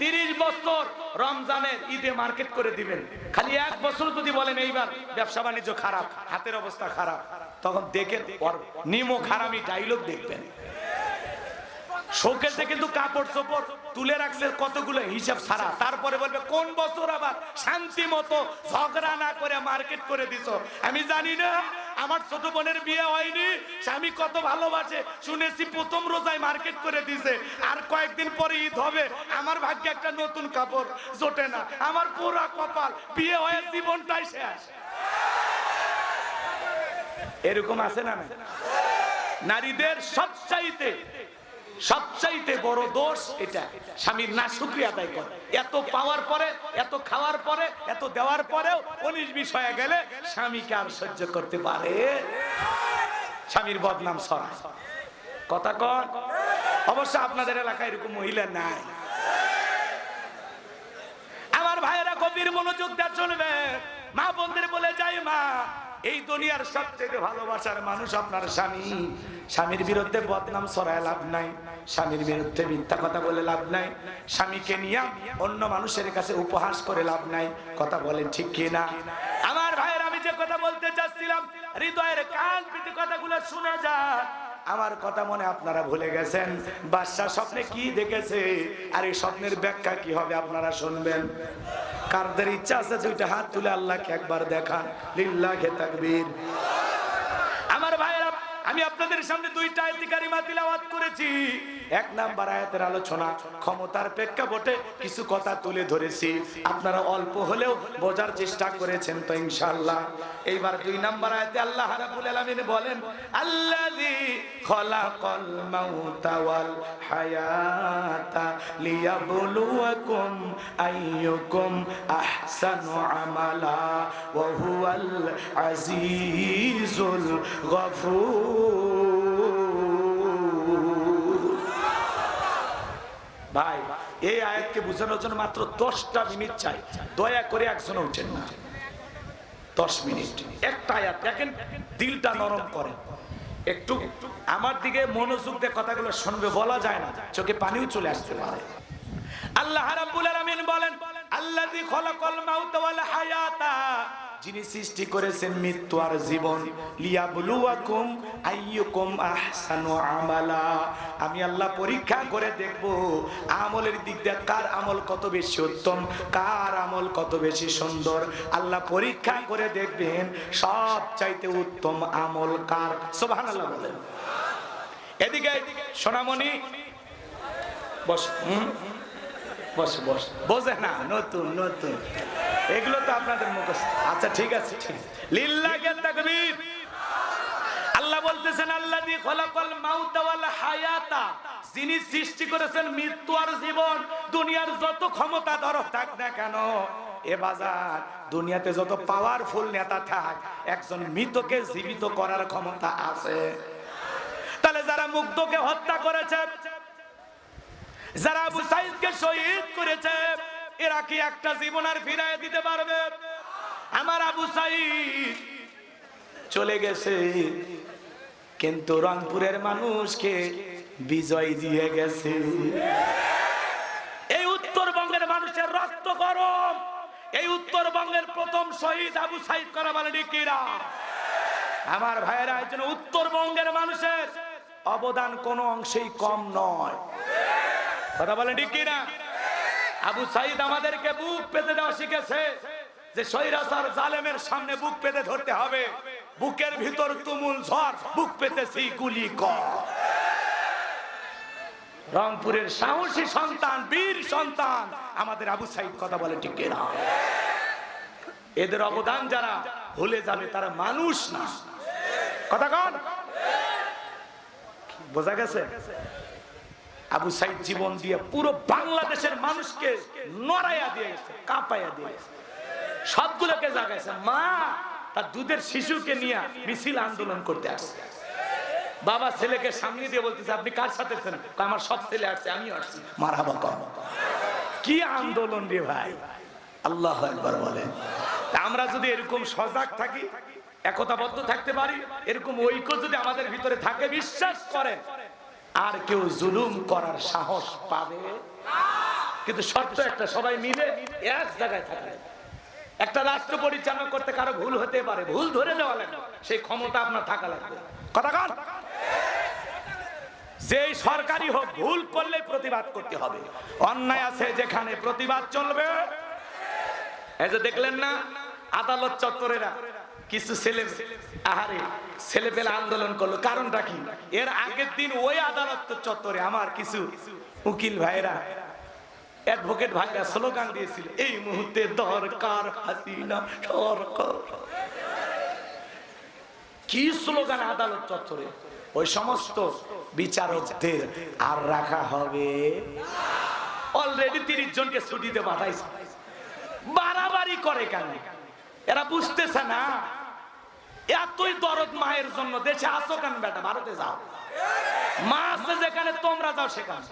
তিরিশ বছর রমজানের ঈদে মার্কেট করে দিবেন। খালি এক বছর যদি বলেন এইবার ব্যবসা বাণিজ্য খারাপ, হাতের অবস্থা খারাপ, তখন দেখেন নিমো খারামি ডাইলগ দেখবেন। শোকেসে কিন্তু কাপড় চোপড় তুলে রাখছে কতগুলো হিসাব ছাড়া। তারপরে বলবে, কোন বছর আবার শান্তি মতো ঝগড়া না করে মার্কেট করে দিছো? আমি জানি না। আমার ছোট বোনের বিয়ে হয়নি, স্বামী কত ভালোবাসে। শুনেছি প্রথম রোজায় মার্কেট করে দিছে, আর কয়েকদিন পরে ঈদ হবে। আমার ভাগ্যে একটা নতুন কাপড় জোটে না। আমার পুরা কপাল, বিয়ে হয়ে জীবনটাই শেষ। এরকম আছে না? নারীদের সবচাইতে সবচাইতে বড় দোষ এটা। স্বামীর না শুক্রিয়া আদায় করে। এত পাওয়ার পরে, এত খাওয়ার পরে, এত দেওয়ার পরেও উনিশ বিষ হয়ে গেলে স্বামীকে আর সহ্য করতে পারে। স্বামীর বদনাম সরা কথা কন। অবশ্য আপনাদের এলাকায় এরকম মহিলা নাই। আমার ভাইয়েরা কবির মনোযোগ দেওয়া চলবে মা বোনদের বলে, যাই মা এই দুনিয়ার সবচেয়ে ভালোবাসার মানুষ আপনার স্বামী। স্বামীর বিরুদ্ধে বদনাম ছড়ায় লাভ নাই। স্বামীর বিরুদ্ধে মিথ্যা কথা বলে লাভ নাই। স্বামীকে নিয়ে অন্য মানুষের কাছে উপহাস করে লাভ নাই। কথা বলেন ঠিক কি না আমার ভাইয়ের আমি যে কথা বলতে চাচ্ছিলাম, হৃদয়ের কান প্রীতি কথাগুলো শুনে যা। আমার কথা মনে আপনারা ভুলে গেছেন। বাদশাহ স্বপ্নে কি দেখেছে? আর এই স্বপ্নের ব্যাখ্যা কি হবে আপনারা শুনবেন। কারদের ইচ্ছা আছে দুইটা হাত তুলে আল্লাহকে একবার দেখান। লিল্লাহে তাকবীর। আমি আপনাদের সামনে দুইটা আয়াতিকারী তিলাওয়াত করেছি। এক নাম্বার আয়াতের আলোচনা, ক্ষমতার প্রেক্ষাপটে কিছু কথা তুলে ধরেছি। আপনারা অল্প হলেও বোঝার চেষ্টা করেছেন তো ইনশাআল্লাহ। এইবার দুই নাম্বার আয়াতে আল্লাহ রাব্বুল আলামিন বলেন, আল্লাযী খলাকাল মাউতা ওয়াল হায়াতা লিয়াবলুয়াকুম আইয়ুকুম আহসানু আমালা, ওয়া হুয়াল আজিজুল গফুর ভাই, এই আয়াতকে বোঝানোর জন্য মাত্র দশটা মিনিট চাই। দয়া করে একজন উঠেন না। দশ মিনিট। একটা আয়াত। দেখেন, দিলটা নরম করেন একটু আমার দিকে মনোযোগ দিয়ে কথাগুলো শুনবে, বলা যায় না। চোখে পানিও চলে আসতে পারে। আল্লাহ রাব্বুল আলামিন বলেন, আল্লাযী খলাকাল মাউতা ওয়াল হায়াতা যিনি সৃষ্টি করেছেন মৃত্যু আর জীবন, লিয়াবলুয়াকুম আইয়ুকুম আহসানু আমালা। আমি আল্লাহ পরীক্ষা করে দেখব, আমলের দিক দিয়ে কার আমল কত বেশি উত্তম, কার আমল কত বেশি সুন্দর। আল্লাহ পরীক্ষা করে দেখবেন সব চাইতে উত্তম আমল কার? সুবহানাল্লাহ এদিকে সোনামণি, বস বস বস। বোঝে না, নতুন নতুন। এগুলো তো আপনাদের মুখস্থ। আচ্ছা ঠিক আছে। লিল্লাহে তাকবীর। আল্লাহ বলতেছেন আল্লাহ দি খলাকাল মাউতা ওয়াল হায়াতা। যিনি সৃষ্টি করেছেন মৃত্যু আর জীবন, দুনিয়ার যত ক্ষমতা ধর থাক না কেন, এ বাজার, দুনিয়াতে যত পাওয়ারফুল নেতা থাক, একজন মৃতকে জীবিত করার ক্ষমতা আছে। তাহলে যারা মুগ্ধকে হত্যা করেছে, যারা আবু সাইদকে শহীদ করেছে এরা কি একটা জীবন আর ফিরায় দিতে পারবে? আমার আবু সাইদ চলে গেছে। কিন্তু রংপুরের মানুষকে বিজয় দিয়ে গেছে। এই উত্তরবঙ্গের মানুষের রক্ত গরম। এই উত্তরবঙ্গের প্রথম শহীদ আবু সাইদ করা বলে ডিকিরা আমার ভাইয়েরা একজন উত্তরবঙ্গের মানুষের অবদান কোনো অংশেই কম নয়। কথা ঠিক কিনা আবু সাইদ আমাদেরকে বুক পেতে দেওয়া শিখেছে যে সৈরাসার জালেমের সামনে বুক পেতে ধরতে হবে। বুকের ভিতর তুমুল ঝড়, বুক পেতেছি গুলি কর। রংপুরের সাহসী সন্তান, বীর সন্তান, আমাদের আবু সাইদ কথা বলে ঠিক কিনা? এদের অবদান যারা ভুলে যাবে, তারা মানুষ না। কথা কন। বোঝা গেছে? আবু সাইদ জীবন দিয়ে পুরো বাংলাদেশের মানুষকে নড়াইয়া দিয়ে গেছে, কাঁপাইয়া দিয়ে গেছে। সবগুলোকে জাগাইছে। মা তার দুধের শিশুকে নিয়ে মিছিল আন্দোলন করতে আসছে। বাবা ছেলেকে সামনে দিয়ে বলতেছে, আপনি কার সাথে আমার সব ছেলে আসছে, আমিও আসছি। মারাবা কম কি আন্দোলন রে ভাই? আল্লাহ একবার বলেন আমরা যদি এরকম সজাগ থাকি, একতাবদ্ধ থাকতে পারি, এরকম ঐক্য যদি আমাদের ভিতরে থাকে, বিশ্বাস করেন আর কেউ জুলুম করার সাহস পাবে? কিন্তু শর্ত একটা, সবাই মিলে এক জায়গায় থাকবে। একটা রাষ্ট্র পরিচালনা করতে কারও ভুল হতে পারে, ভুল ধরে নেওয়া লাগবে। সেই ক্ষমতা আপনার থাকা লাগবে। কথা যেই সরকারি হোক, ভুল করলে প্রতিবাদ করতে হবে। অন্যায় আছে যেখানে প্রতিবাদ চলবে। এই যে দেখলেন না, আদালত চত্বরেরা কিছু ছেলে, আহারে ছেলে পেলে আন্দোলন করল। কারণটা কি? এর আগের দিন ওই আদালত চত্বরে আমার কিছু উকিল ভাইরা অ্যাডভোকেট ভাইরা স্লোগান দিয়েছিল, এই মুহূর্তে দরকার কি স্লোগান আদালত চত্বরে? ওই সমস্ত বিচারকদের আর রাখা হবে। অলরেডি তিরিশ জনকে ছুটিতে পাঠাইছে। বাড়াবাড়ি করে কেন? এরা বুঝতেছে না। এতই দরদ মায়ের জন্য, দেশে আসো কেন বেটা? ভারতে যাও। মা আছে যেখানে, তোমরা যাও সেখানে।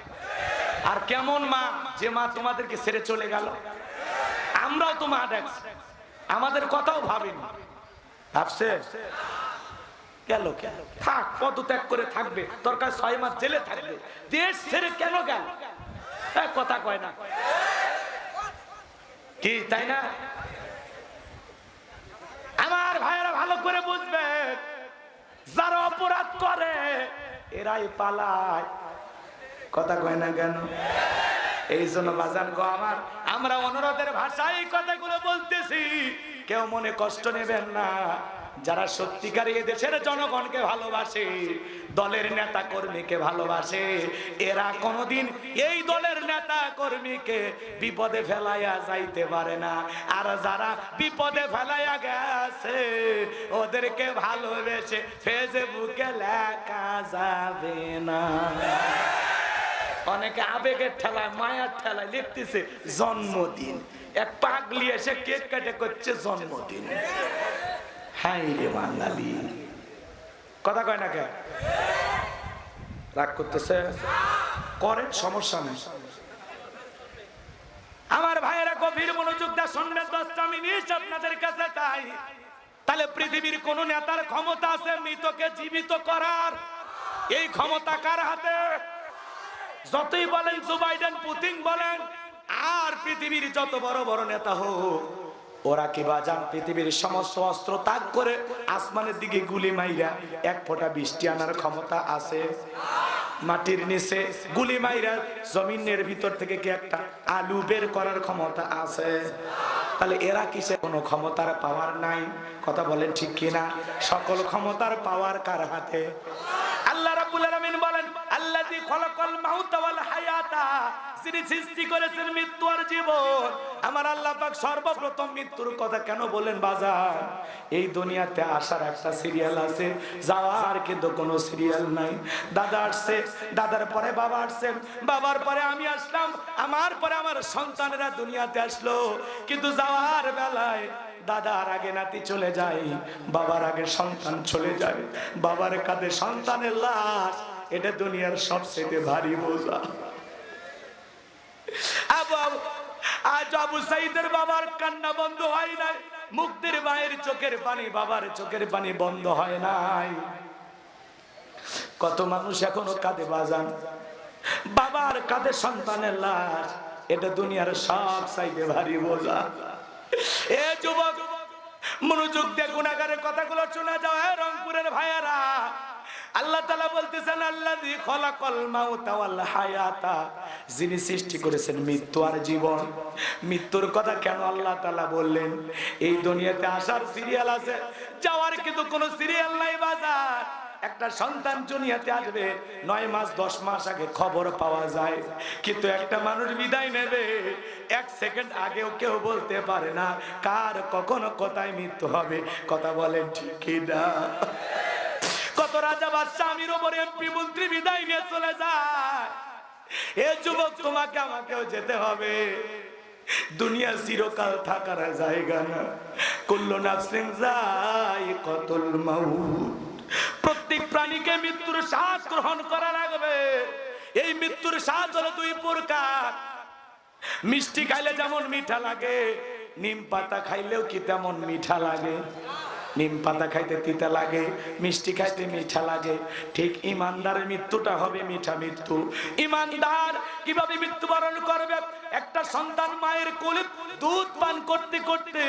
আর কেমন মা? যে মা তোমাদেরকে ছেড়ে চলে গেল। আমরাও তো মা ডাকছি আমাদের কথাও ভাবিনি। ভাবছে, গেল কেন থাক, পদত্যাগ করে থাকবে। দরকার ছয় মাস জেলে থাকবে। দেশ ছেড়ে কেন গেল? কথা কয় না। কি, তাই না আমার ভাইয়েরা ভালো করে বুঝবে, যারা অপরাধ করে, এরাই পালায়। কথা কয় না কেন? এই জন্য বাজান গো আমার, আমরা অনুরোধের ভাষায় কথাগুলো বলতেছি। কেউ মনে কষ্ট নেবেন না। যারা সত্যিকার এই দেশের জনগণকে ভালোবাসে, দলের নেতা কর্মীকে ভালোবাসে, এরা কোনোদিন এই দলের নেতা কর্মীকে বিপদে ফেলাইয়া যাইতে পারে না। আর যারা বিপদে ফেলাইয়া গেছে, ওদেরকে ভালোবেসে ফেসবুকে লেখা যাবে না। অনেকে আবেগের ঠেলায়, মায়ার ঠেলায় লিখতেছে, জন্মদিন। এক পাগলি এসে কেক কাটে করছে, জন্মদিন। হাই রে বাঙালি। কথা কয় না কে? রাগ করতেছে? করেন, সমস্যা নেই। আমার ভাইয়েরা গভীর মনোযোগ দেয় শুনবেন দশটা মিনিট আপনাদের কাছে চাই। তাহলে পৃথিবীর কোন নেতার ক্ষমতা আছে মৃতকে জীবিত করার? এই ক্ষমতা কার হাতে? যতই বলেন জো বাইডেন পুতিন বলেন, আর পৃথিবীর যত বড় বড় নেতা হোক, ওরা কি বাজান পৃথিবীর সমস্ত অস্ত্র ত্যাগ করে আসমানের দিকে গুলি মাইরা এক ফোঁটা বৃষ্টি আনার ক্ষমতা আছে? মাটির নিচে গুলি মাইরা জমিনের ভিতর থেকে কি একটা আলু বের করার ক্ষমতা আছে? তাহলে এরা কিসে? কোনো ক্ষমতার পাওয়ার নাই। কথা বলেন ঠিক কিনা? সকল ক্ষমতার পাওয়ার কার হাতে? আল্লাহ রাব্বুল আলামিন বলেন, আল্লাযী খলাকাল মাউতা যিনি সৃষ্টি করেছেন মৃত্যু আর জীবন, আমার আল্লাহ পাক সর্বপ্রথম মৃত্যুর কথা কেন বলেন বাজার? এই দুনিয়াতে আসার একটা সিরিয়াল আছে, যাওয়ার কিন্তু কোনো সিরিয়াল নাই। দাদা আসছে, দাদার পরে বাবা আসছে, বাবার পরে আমি আসলাম, আমার পরে আমার সন্তানেরা দুনিয়াতে আসলো। কিন্তু যাওয়ার বেলায় দাদার আগে নাতি চলে যায়, বাবার আগে সন্তান চলে যায়। বাবার কাঁধে সন্তানের লাশ, এটা দুনিয়ার সবচেয়ে ভারী বোঝা। আজ আবু সাইদের বাবার কান্না বন্ধ হয় নাই। মুক্তির মায়ের চোখের পানি বাবার চোখের পানি বন্ধ হয় নাই। কত মানুষ এখনও কাঁদে বাজান। বাবার কাঁধে সন্তানের লাশ। এটা দুনিয়ার সব সাইডে ভারী বোঝা। এ যুবক, মনোযোগ দিয়ে গুণাগারের কথাগুলো শোনা যাও। রংপুরের ভাইয়ারা। আল্লাহ তালা বলতেছেন আল্লাহ হায়াতা। যিনি সৃষ্টি করেছেন মৃত্যু আর জীবন। মৃত্যুর কথা কেন আল্লাহ তালা বললেন? এই দুনিয়াতে আসার সিরিয়াল আছে, যাওয়ার কিন্তু কোনো সিরিয়াল নাই বাজার। একটা সন্তান দুনিয়াতে আসবে, নয় মাস, দশ মাস আগে খবর পাওয়া যায়। কিন্তু একটা মানুষ বিদায় নেবে, এক সেকেন্ড আগেও কেউ বলতে পারে না কার কখনো কোথায় মৃত্যু হবে। কথা বলেন ঠিকই না কত রাজা বাদশাহ আমির ওপর এমপি, মন্ত্রী, বিদায় নিয়ে চলে যায়। এ যুবক, তোমাকে আমাকেও যেতে হবে। দুনিয়া চিরকাল থাকার জায়গা না। কুল্লু নাফসিং যাই কতল মাউত। প্রত্যেক প্রাণীকে মৃত্যুর শ্বাস গ্রহণ করা লাগবে। এই মৃত্যুর শ্বাস হলো দুই প্রকার। মিষ্টি খাইলে যেমন মিঠা লাগে, নিম পাতা খাইলেও কি তেমন মিঠা লাগে? নিম পাতা খাইতে তিতা লাগে, মিষ্টি খাইতে মিঠা লাগে। ঠিক ইমানদারের মৃত্যুটা হবে মিঠা মৃত্যু। ইমানদার কীভাবে মৃত্যুবরণ করবে? একটা সন্তান মায়ের কোলে দুধ পান করতে করতে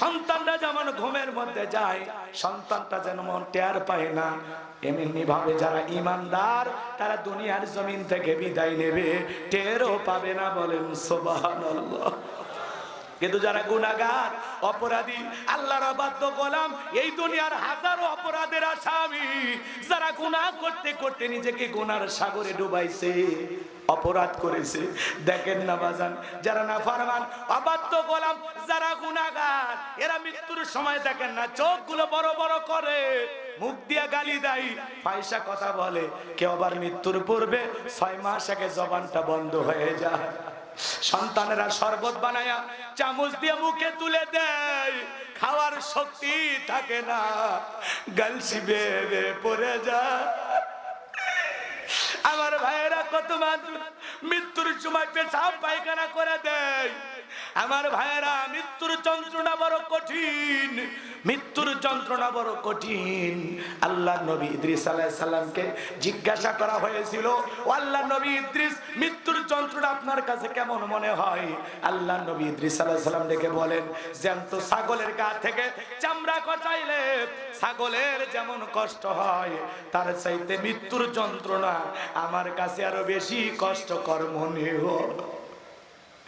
সন্তানরা যেমন ঘুমের মধ্যে যায়, সন্তানটা যেন মন টের পায় না। এমনি ভাবে যারা ইমানদার, তারা দুনিয়ার জমিন থেকে বিদায় নেবে, টেরও পাবে না বলেন, সুবহানাল্লাহ। কিন্তু যারা গুনাগার অপরাধী, আল্লাহর অবাধ্য গোলাম, এই দুনিয়ার হাজারো অপরাধের আসামি, যারা গুনাহ করতে করতে নিজেকে গুনার সাগরে ডুবাইছে, অপরাধ করেছে। দেখেন না বাজান, যারা না ফারমান অবাধ্য গোলাম, যারা গুনাগার এরা মৃত্যুর সময় দেখেন না, চোখগুলো বড় বড় করে, মুখ দিয়া গালি দেয়। পয়সা কথা বলে, কেউ আবার মৃত্যুর পূর্বে ছয় মাস আগে জবানটা বন্ধ হয়ে যায়। সন্তানেরা শরবত বানায়া চামচ দিয়ে মুখে তুলে দেয়। খাওয়ার শক্তি থাকে না। গালসি বেবে পড়ে যায়। আমার ভাইয়েরা কত মানুষ মৃত্যুর সময় পেশাব পায়খানা করে দেয়। আমার ভাইয়েরা, মৃত্যুর যন্ত্রণা বড় কঠিন। মৃত্যুর যন্ত্রণা বড় কঠিন। আল্লাহ নবী ইদ্রিস আলাইহিস সালামকে জিজ্ঞাসা করা হয়েছিল, ও আল্লাহ নবী ইদ্রিস, মৃত্যুর যন্ত্রণা আপনার কাছে কেমন মনে হয়? আল্লাহ নবী ইদ্রিস আলাইহিস সালাম ডেকে বলেন, জ্যান্ত ছাগলের গা থেকে চামড়া কচাইলে ছাগলের যেমন কষ্ট হয়, তার চাইতে মৃত্যুর যন্ত্রণা আমার কাছে আরও বেশি কষ্টকর মনে হয়।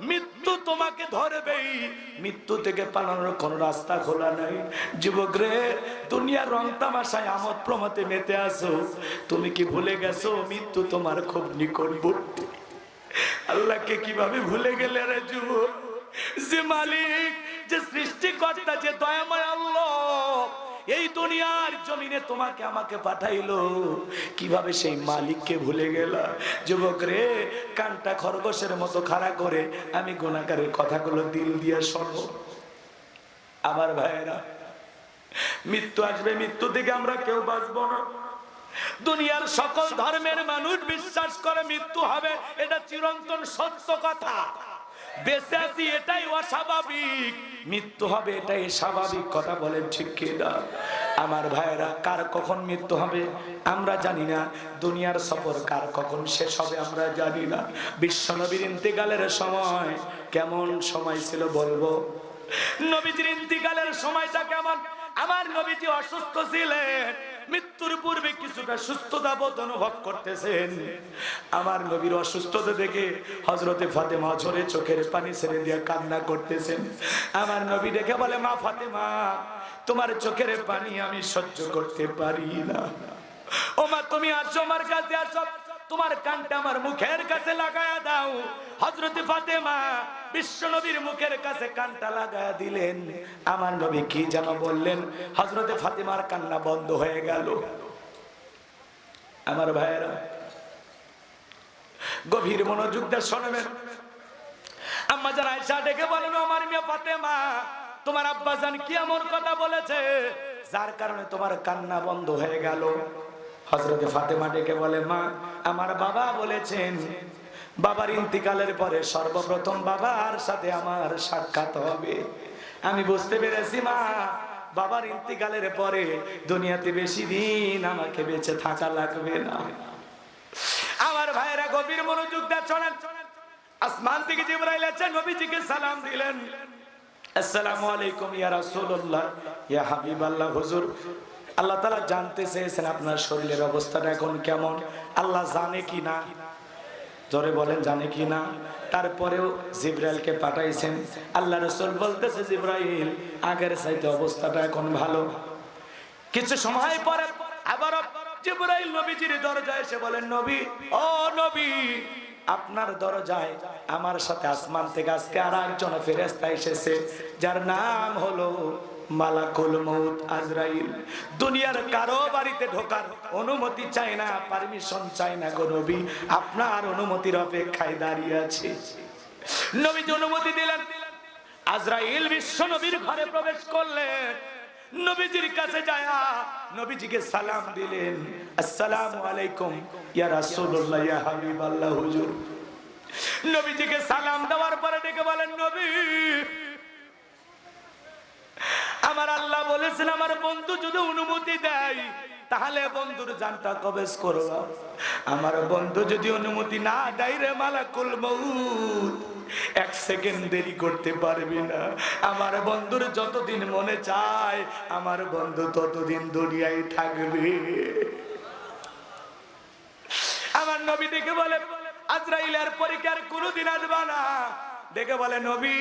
মৃত্যু তোমাকে ধরবেই। মৃত্যু থেকে পালানোর কোন রাস্তা খোলা নাই। যুবক রে দুনিয়ার রং তামাশায় আমোদ প্রমতে মেতে আসো। তুমি কি ভুলে গেছো, মৃত্যু তোমার খুব নিকটবর্তী। আল্লাহকে কীভাবে ভুলে গেলে রে যুবক? যে মালিক, যে সৃষ্টিকর্তা, যে দয়াময় আল্লাহ। এই দুনিয়ার জমিনে তোমাকে আমাকে পাঠাইলো। কীভাবে সেই মালিককে ভুলে গেল? যুবক রে, কানটা খরগোশের মতো খাড়া করে আমি গুণাকারের কথাগুলো দিল দিয়ে শোনো। আমার ভাইয়েরা, মৃত্যু আসবে মৃত্যু থেকে আমরা কেউ বাঁচবো না। দুনিয়ার সকল ধর্মের মানুষ বিশ্বাস করে মৃত্যু হবে, এটা চিরন্তন সত্য কথা। বেঁচে আছি এটাই অস্বাভাবিক। মৃত্যু হবে, এটাই স্বাভাবিক কথা বলেন ঠিক কিনা আমার ভাইয়েরা, কার কখন মৃত্যু হবে? আমরা জানি না। দুনিয়ার সফর কার কখন শেষ হবে আমরা জানি না। বিশ্বনবীর ইন্তেকালের সময় কেমন সময় ছিল বলব? নবীজির ইন্তিকালের সময়টা কেমন? আমার নবীজি অসুস্থ ছিলেন। মৃত্যুর পূর্বে কিছুটা সুস্থতা বোধ অনুভব করতেছেন। আমার নবীর অসুস্থতা দেখে হজরতে ফাতেমা ঝরে চোখের পানি ছেড়ে দিয়ে কান্না করতেছেন। আমার নবী দেখে বলে, মা ফাতেমা, তোমার চোখের পানি আমি সহ্য করতে পারি না। ও মা তুমি আসো আমার কাছে, আসো তোমার কানটা আমার মুখের কাছে লাগায়া দাও। হজরত ফাতেমা বিশ্ব নবীর মুখের কাছে কানটা লাগায়া দিলেন। আমার নবী কি যেন বললেন হজরতে ফাতেমার কান্না বন্ধ হয়ে গেল। আমার ভাইয়েরা, গভীর মনোযোগ দিয়ে শোনবেন। আম্মা জান আয়সা ডেকে বলেন, আমার মেয়ে ফাতেমা, তোমার আব্বাজান কি এমন কথা বলেছে? যার কারণে তোমার কান্না বন্ধ হয়ে গেল। হজরতে ফাতেমা ডেকে বলে, মা, আমার বাবা বলেছেন, বাবার ইন্তিকালের পরে সর্বপ্রথম বাবার সাথে আমার সাক্ষাৎ হবে। আমি বুঝতে পেরেছি, মা, বাবার ইন্তিকালের পরে দুনিয়াতে বেশি দিন আমাকে বেঁচে থাকা লাগবে না। আমার ভাইয়েরা গভীর মনোযোগ শোনেন। আসমান থেকে জিবরাইল আছে নবীজিকে সালাম দিলেন। আসসালামু আলাইকুম ইয়া রাসূলুল্লাহ, ইয়া হাবিবাল্লাহ, হুজুর আল্লাহ তালা জানতে চেয়েছেন আপনার শরীরের অবস্থাটা এখন কেমন? আল্লাহ জানে কি না? জোরে বলেন, জানে কি না? তারপরেও জিব্রাইলকে পাঠাইছেন। আল্লাহ রসুল বলতেছে, জিব্রাইল, আগের চাইতে অবস্থাটা এখন ভালো। কিছু সময় পরে আবার জিব্রাইল নবীজির দরজায় এসে বলেন নবী, ও নবী, আপনার দরজায় আমার সাথে আসমান থেকে আজকে আর একজন ফেরেস্তা এসেছে, যার নাম হলো মালাকুল মউত আজরাইল। দুনিয়ার কারও বাড়িতে ঢোকার অনুমতি চাই না পারমিশন চাই না গো নবী। আপনার অনুমতির অপেক্ষায় দাঁড়িয়ে আছে। নবীজি অনুমতি দিলেন। আজরাইল বিশ্ব নবীর ঘরে প্রবেশ করলেন। নবীজির কাছে যায়। নবীজিকে সালাম দিলেন। আসসালামু আলাইকুম, ইয়া রাসূলুল্লাহ, ইয়া হাবিবাল্লাহ, হুজুর। নবীজিকে সালাম দেওয়ার পরে ডেকে বলেন, নবী আমার আল্লাহ বলেছেন, আমার বন্ধু যদি অনুমতি দেয়, তাহলে বন্ধুর জানটা কবেজ করবা আমার বন্ধু যদি অনুমতি না দেয় রে মালাকুল মউত, এক সেকেন্ড দেরি করতে পারবি না। আমার বন্ধুর যতদিন মনে চায়, আমার বন্ধু ততদিন দুনিয়ায় থাকবে। আমার নবী দেখে বলে, আজরাইলের পরীক্ষার কোনোদিন আসবা না। দেখে বলে, নবী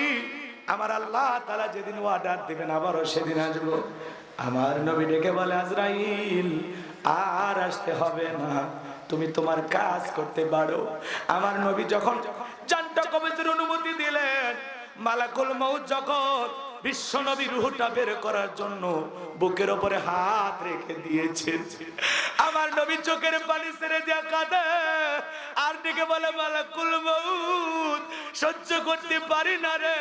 আমার আল্লাহ তালা যেদিন অর্ডার দিবেন, আবারও সেদিন আসব। আমার নবী ডেকে বলে, আজরাইল, আর আসতে হবে না। তুমি তোমার কাজ করতে পারো। আমার নবী যখন জানটা অনুমতি দিলেন, মালাকুল মৌ যখন বিশ্ব নবী রুহটা বের করার জন্য বুকের ওপরে হাত রেখে দিয়েছেন আমার নবী চোখের পানি ছেড়ে দেওয়া কাঁদে। আর দিকে বলে, মালাকুল মৌত সহ্য করতে পারি না রে,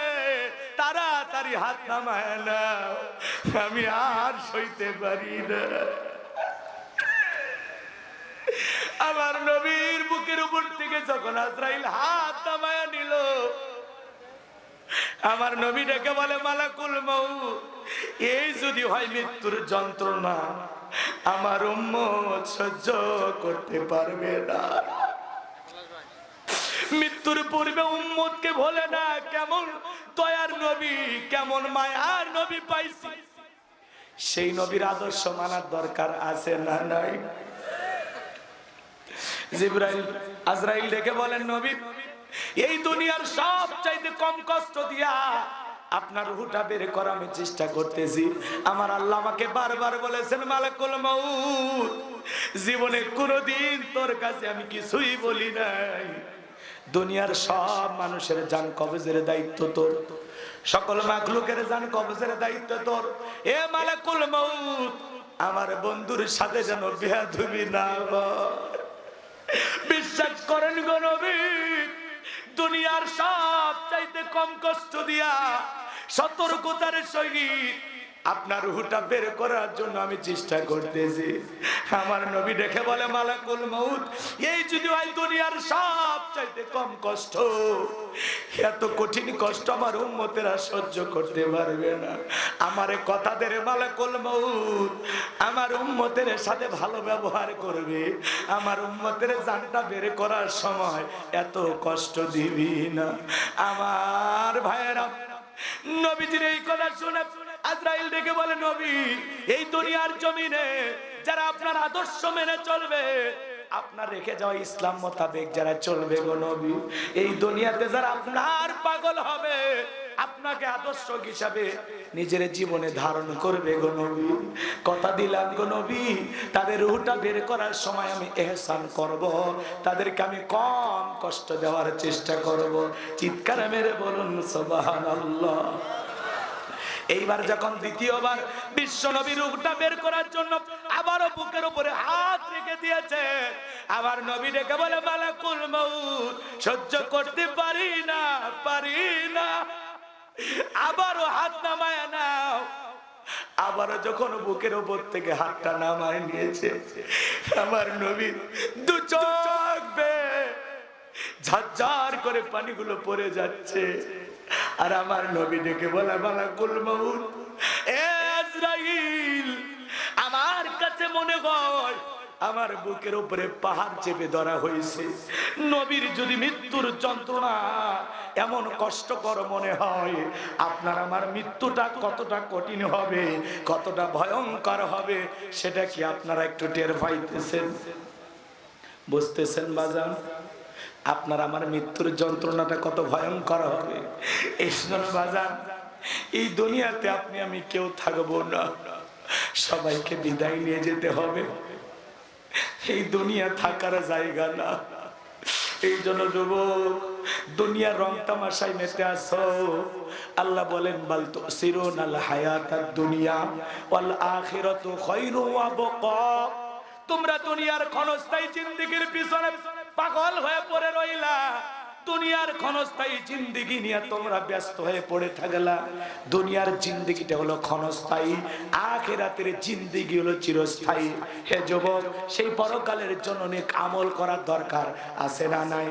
তাড়াতাড়ি হাত নামায় না আমি আর সইতে পারি না। আমার নবীর বুকের উপর থেকে যখন আজরাইল হাত নামায় নিল আমার নবী ডেকে বলে, মালাকুল মৌ এই যদি হয় মৃত্যুর যন্ত্রণা, আমার সহ্য করতে পারবে না। মৃত্যুর পূর্বে উম্মতকে ভোলে না, কেমন দয়ার নবী, কেমন মায়ার নবী পাইছি। সেই নবীর আদর্শ মানার দরকার আছে না নাই? জিব্রাইল, আজরাইল ডেকে বলেন, নবী এই দুনিয়ার সব চাইতে কম কষ্ট দিয়া আপনার রুহুটা বের করা আমি চেষ্টা করতেছি। আমার আল্লাহ আমাকে বারবার বলেছেন, মালাকুল মাউত, জীবনে কোনোদিন তোর কাছে আমি কিছুই বলি নাই। দুনিয়ার সব মানুষের জান কবজের দায়িত্ব তোর। সকল মাখলুকের জান কবজের দায়িত্ব তোর। এ মালাকুল মাউত, আমার বন্ধুর সাথে যেন বিয়া ধুবি না। বিশ্বাস করেন গো নবী। দুনিয়ার সব চাইতে কম কষ্ট দিয়া সতর্কতার সহিত আপনার হুটা বের করার জন্য আমি চেষ্টা করতেছি। আমার নবী দেখে বলে, মালাকুল মউত, এই যদি হয় দুনিয়ার সব চাইতে কম কষ্ট। এত কঠিন কষ্ট আমার উম্মতেরা সহ্য করতে পারবে না। আমারে কথা দেরে মালাকুল মউত। আমার উম্মতের সাথে ভালো ব্যবহার করবে। আমার উম্মতের জানটা বের করার সময় এত কষ্ট দিবি না। আমার ভাইয়েরা, নবীজির এই কথা শুনে আজরাইল ডেকে বলে, নবী, এই দুনিয়ার জমিনে যারা আপনার আদর্শ মেনে চলবে, আপনার রেখে যাওয়া ইসলাম মোতাবেক যারা চলবে গো নবী, এই দুনিয়াতে যারা আপনার পাগল হবে, আপনাকে আদর্শ হিসাবে নিজের জীবনে ধারণ করবে গো নবী। কথা দিলাম গো নবী, তাদের রুহটা বের করার সময় আমি এহসান করব, তাদেরকে আমি কম কষ্ট দেওয়ার চেষ্টা করব। চিৎকার মেরে বলুন, সুবহানাল্লাহ। এইবার যখন দ্বিতীয়বার বিশ্ব নবী রূপটা বের করার জন্য আবারও বুকের উপরে হাত রেখে দিয়েছে, আবার নবী ডেকে বলে, মালাকুল মউত, সহ্য করতে পারি না পারি না। আবারও হাত নামায় নাও। আবারও যখন বুকের উপর থেকে হাতটা নামায় নিয়েছে, আমার নবী দু চোখ ঝরঝর করে পানিগুলো পড়ে যাচ্ছে। আর আমার নবী ডেকে বলা বলা কুলমাউন এ আমার কাছে মনে হয় আমার বুকের উপরে পাহাড় চেপে ধরা হয়েছে। নবীর যদি মৃত্যুর যন্ত্রণা এমন কষ্টকর মনে হয়, আপনার আমার মৃত্যুটা কতটা কঠিন হবে, কতটা ভয়ঙ্কর হবে, সেটা কি আপনারা একটু টের পাইতেছেন? বুঝতেছেন, বাজান? আপনার আমার মৃত্যুর যন্ত্রণাটা কত ভয়ঙ্কর হবে। জন্য বাজান, এই দুনিয়াতে আপনি আমি কেউ থাকব না। সবাইকে বিদায় নিয়ে যেতে হবে। এই দুনিয়া থাকার জায়গা না। এই জন্য যুবক, দুনিয়ার রং তামাশায় মেতে আসো। আল্লাহ বলেন, বাল তো সিরুন আল হায়াতাদ দুনিয়া ওয়াল আখিরাতু খায়রু ওয়া বাকা তোমরা দুনিয়ার ক্ষণস্থায়ী জিন্দেগির পিছনে পাগল হয়ে পড়ে রইলা। দুনিয়ার ক্ষণস্থায়ী জিন্দিগি নিয়ে তোমরা ব্যস্ত হয়ে পড়ে থাকলা। দুনিয়ার জিন্দিগিটা হলো ক্ষণস্থায়ী, আখেরাতের জিন্দিগি হলো চিরস্থায়ী। হে যুবক, সেই পরকালের জন্য অনেক আমল করার দরকার আছে না নাই?